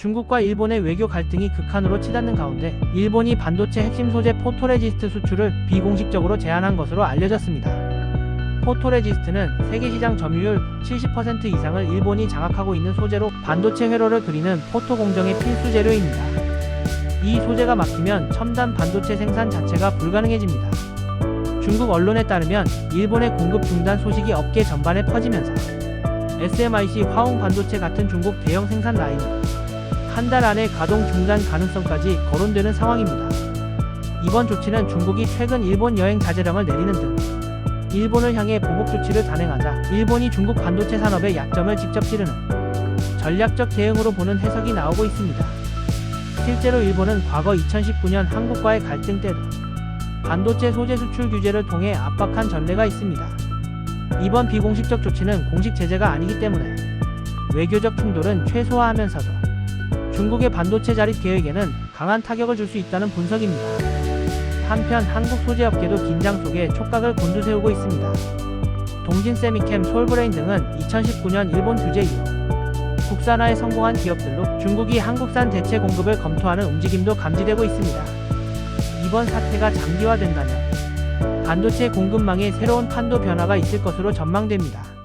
중국과 일본의 외교 갈등이 극한으로 치닫는 가운데 일본이 반도체 핵심 소재 포토레지스트 수출을 비공식적으로 제한한 것으로 알려졌습니다. 포토레지스트는 세계 시장 점유율 70% 이상을 일본이 장악하고 있는 소재로 반도체 회로를 그리는 포토 공정의 필수 재료입니다. 이 소재가 막히면 첨단 반도체 생산 자체가 불가능해집니다. 중국 언론에 따르면 일본의 공급 중단 소식이 업계 전반에 퍼지면서 SMIC 화웅 반도체 같은 중국 대형 생산 라인이 한 달 안에 가동 중단 가능성까지 거론되는 상황입니다. 이번 조치는 중국이 최근 일본 여행 자제령을 내리는 등 일본을 향해 보복 조치를 단행하자 일본이 중국 반도체 산업의 약점을 직접 찌르는 전략적 대응으로 보는 해석이 나오고 있습니다. 실제로 일본은 과거 2019년 한국과의 갈등 때도 반도체 소재 수출 규제를 통해 압박한 전례가 있습니다. 이번 비공식적 조치는 공식 제재가 아니기 때문에 외교적 충돌은 최소화하면서도 중국의 반도체 자립 계획에는 강한 타격을 줄 수 있다는 분석입니다. 한편 한국 소재업계도 긴장 속에 촉각을 곤두세우고 있습니다. 동진 세미캠, 솔브레인 등은 2019년 일본 규제 이후 국산화에 성공한 기업들로 중국이 한국산 대체 공급을 검토하는 움직임도 감지되고 있습니다. 이번 사태가 장기화된다면 반도체 공급망에 새로운 판도 변화가 있을 것으로 전망됩니다.